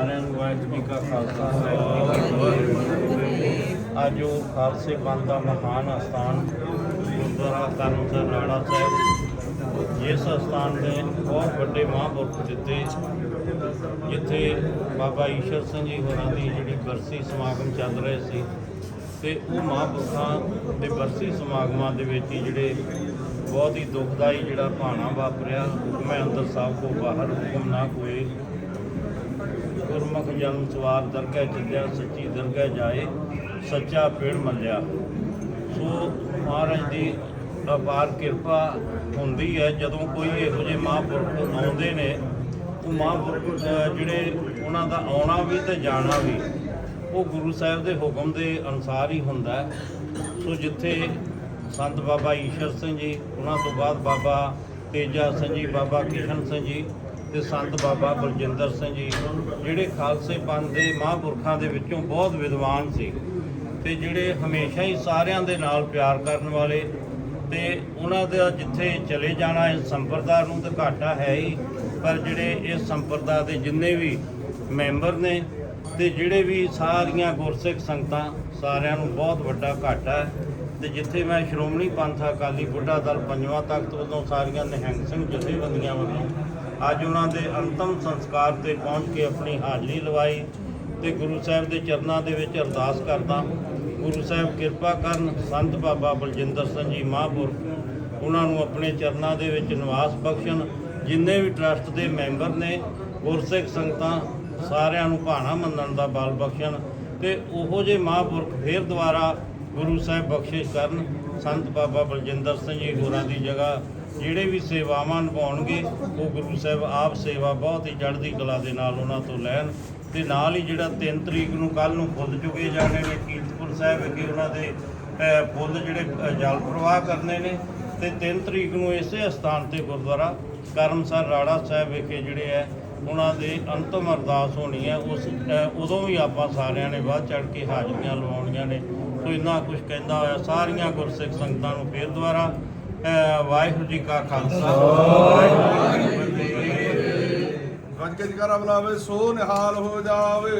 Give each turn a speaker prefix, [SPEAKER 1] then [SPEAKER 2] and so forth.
[SPEAKER 1] ਸਾਰਿਆਂ ਨੂੰ ਵਾਹਿਗੁਰੂ ਜੀ ਕਾ ਖਾਲਸਾ, ਵਾਹਿਗੁਰੂ ਅੱਜ ਉਹ ਖਾਲਸੇ ਪੰਥ ਦਾ ਮਹਾਨ ਅਸਥਾਨ, ਗੁਰਦੁਆਰਾ ਕਰਮਸਰ ਰਾਣਾ ਸਾਹਿਬ। ਜਿਸ ਅਸਥਾਨ ਦੇ ਬਹੁਤ ਵੱਡੇ ਮਹਾਂਪੁਰਖ ਦਿੱਤੇ ਜਿੱਥੇ ਬਾਬਾ ਈਸ਼ਰ ਸਿੰਘ ਜੀ ਹੋਰਾਂ ਦੀ ਜਿਹੜੀ ਬਰਸੀ ਸਮਾਗਮ ਚੱਲ ਰਹੇ ਸੀ, ਤੇ ਉਹ ਮਹਾਂਪੁਰਖਾਂ ਦੇ ਬਰਸੀ ਸਮਾਗਮਾਂ ਦੇ ਵਿੱਚ ਹੀ ਜਿਹੜੇ ਬਹੁਤ ਹੀ ਦੁਖਦਾਈ ਜਿਹੜਾ ਭਾਣਾ ਵਾਪਰਿਆ ਹੁਕਮੈ ਅੰਦਰ ਸਾਹਿਬ ਕੋ ਬਾਹਰ ਹੁਕਮ ਨਾ ਕੋਏ ਗੁਰਮੁਖ ਜਨਮ ਸਵਾਰ ਦਰਗਾਹ ਚੱਲਿਆ, ਸੱਚੀ ਦਰਗਹਿ ਜਾਏ, ਸੱਚਾ ਪੇੜ ਮੱਲਿਆ। ਸੋ ਮਹਾਰਾਜ ਦੀ ਅਪਾਰ ਕਿਰਪਾ ਹੁੰਦੀ ਹੈ, ਜਦੋਂ ਕੋਈ ਇਹੋ ਜਿਹੇ ਮਹਾਂਪੁਰਖ ਆਉਂਦੇ ਨੇ, ਉਹ ਮਹਾਂਪੁਰਖ ਜਿਹੜੇ ਉਹਨਾਂ ਦਾ ਆਉਣਾ ਵੀ ਤੇ ਜਾਣਾ ਵੀ, ਉਹ ਗੁਰੂ ਸਾਹਿਬ ਦੇ ਹੁਕਮ ਦੇ ਅਨੁਸਾਰ ਹੀ ਹੁੰਦਾ ਸੋ ਜਿੱਥੇ ਸੰਤ ਬਾਬਾ ਈਸ਼ਰ ਸਿੰਘ ਜੀ, ਉਹਨਾਂ ਤੋਂ ਬਾਅਦ ਬਾਬਾ ਤੇਜਾ ਸਿੰਘ ਜੀ, ਬਾਬਾ ਕਿਸ਼ਨ ਸਿੰਘ ਜੀ ਤੇ ਸੰਤ ਬਾਬਾ ਬਲਜਿੰਦਰ ਸਿੰਘ ਜੀ, ਜਿਹੜੇ ਖਾਲਸੇ ਪੰਥ ਦੇ ਮਹਾਂਪੁਰਖਾਂ ਦੇ ਵਿੱਚੋਂ ਬਹੁਤ ਵਿਦਵਾਨ ਸੀ ਤੇ ਜਿਹੜੇ ਹਮੇਸ਼ਾ ਹੀ ਸਾਰਿਆਂ ਦੇ ਨਾਲ ਪਿਆਰ ਕਰਨ ਵਾਲੇ ਤੇ ਉਹਨਾਂ ਦਾ ਜਿੱਥੇ ਚਲੇ ਜਾਣਾ ਇਸ ਸੰਪਰਦਾ ਨੂੰ ਤਾਂ ਘਾਟਾ ਹੈ ਹੀ, ਪਰ ਜਿਹੜੇ ਇਸ ਸੰਪਰਦਾ ਦੇ ਜਿੰਨੇ ਵੀ ਮੈਂਬਰ ਨੇ ਤੇ ਜਿਹੜੇ ਵੀ ਸਾਰੀਆਂ ਗੁਰਸਿੱਖ ਸੰਗਤਾਂ, ਸਾਰਿਆਂ ਨੂੰ ਬਹੁਤ ਵੱਡਾ ਘਾਟਾ ਹੈ। ਤੇ ਜਿੱਥੇ ਮੈਂ ਸ਼੍ਰੋਮਣੀ ਪੰਥ ਅਕਾਲੀ ਬੁੱਢਾ ਦਲ ਪੰਜਵਾਂ ਤਖਤ ਵੱਲੋਂ ਸਾਰੀਆਂ ਨਿਹੰਗ ਸਿੰਘ ਜਥੇਬੰਦੀਆਂ ਵੱਲੋਂ ਅੱਜ ਉਹਨਾਂ ਦੇ ਅੰਤਮ ਸੰਸਕਾਰ ਤੇ ਪਹੁੰਚ ਕੇ ਆਪਣੀ ਹਾਜ਼ਰੀ ਲਵਾਈ ਤੇ ਗੁਰੂ ਸਾਹਿਬ ਦੇ ਚਰਨਾਂ ਦੇ ਵਿੱਚ ਅਰਦਾਸ ਕਰਦਾ। ਗੁਰੂ ਸਾਹਿਬ ਕਿਰਪਾ ਕਰਨ ਸੰਤ ਬਾਬਾ ਬਲਜਿੰਦਰ ਸਿੰਘ ਜੀ ਮਹਾਂਪੁਰਖ ਉਹਨਾਂ ਨੂੰ ਆਪਣੇ ਚਰਨਾਂ ਦੇ ਵਿੱਚ ਨਿਵਾਸ ਬਖਸ਼ਣ। ਜਿੰਨੇ ਵੀ ਟਰਸਟ ਦੇ ਮੈਂਬਰ ਨੇ, ਗੁਰਸਿੱਖ ਸੰਗਤਾਂ, ਸਾਰਿਆਂ ਨੂੰ ਭਾਣਾ ਮੰਨਣ ਦਾ ਬਲ ਬਖਸ਼ਣ ਤੇ ਉਹੋ ਜੇ ਮਹਾਂਪੁਰਖ ਫੇਰ ਦੁਬਾਰਾ ਗੁਰੂ ਸਾਹਿਬ ਬਖਸ਼ਿਸ਼ ਕਰਨ, ਸੰਤ ਬਾਬਾ ਬਲਜਿੰਦਰ ਸਿੰਘ ਜੀ ਹੋਰਾਂ ਦੀ ਜਗ੍ਹਾ, ਜਿਹੜੇ ਵੀ ਸੇਵਾਵਾਂ ਨਿਭਾਉਣਗੇ, ਉਹ ਗੁਰੂ ਸਾਹਿਬ ਆਪ ਸੇਵਾ ਬਹੁਤ ਹੀ ਚੜ੍ਹਦੀ ਕਲਾ ਦੇ ਨਾਲ ਉਹਨਾਂ ਤੋਂ ਲੈਣ ਤੇ ਨਾਲ ਹੀ ਜਿਹੜਾ 3 ਤਰੀਕ ਨੂੰ ਕੱਲ ਨੂੰ ਫੁੱਲ ਚੁਕੇ ਜਾਣੇ ਨੇ, ਕੀਰਤਪੁਰ ਸਾਹਿਬ ਵਿਖੇ ਉਹਨਾਂ ਦੇ ਫੁੱਲ ਜਿਹੜੇ ਜਲ ਪ੍ਰਵਾਹ ਕਰਨੇ ਨੇ ਤੇ 3 ਤਰੀਕ ਨੂੰ ਇਸੇ ਸਥਾਨ ਤੇ ਗੁਰਦੁਆਰਾ ਕਰਮਸਰ ਰਾੜਾ ਸਾਹਿਬ ਵਿਖੇ ਜਿਹੜੇ ਹੈ ਉਹਨਾਂ ਦੇ ਅੰਤਮ ਅਰਦਾਸ ਹੋਣੀ ਹੈ। ਉਸ ਉਦੋਂ ਵੀ ਆਪਾਂ ਸਾਰਿਆਂ ਨੇ ਬਾਅਦ ਚੜ ਕੇ ਹਾਜ਼ਰੀਆਂ ਲਵਾਉਣੀਆਂ ਨੇ। ਸੋ ਇੰਨਾ ਕੁਝ ਕਹਿੰਦਾ ਹੋਇਆ, ਸਾਰੀਆਂ ਗੁਰਸਿੱਖ ਸੰਗਤਾਂ ਨੂੰ ਫੇਰ ਦੁਬਾਰਾ ਵਾਹਿਗੁਰੂ ਜੀ ਕਾ ਖਾਲਸਾ। ਵਾਹਿਗੁਰੂ ਜੀ
[SPEAKER 2] ਗੱਜ ਕੇ ਜਕਾਰਾ ਬੁਲਾਵੇ ਸੋ ਨਿਹਾਲ ਹੋ ਜਾਵੇ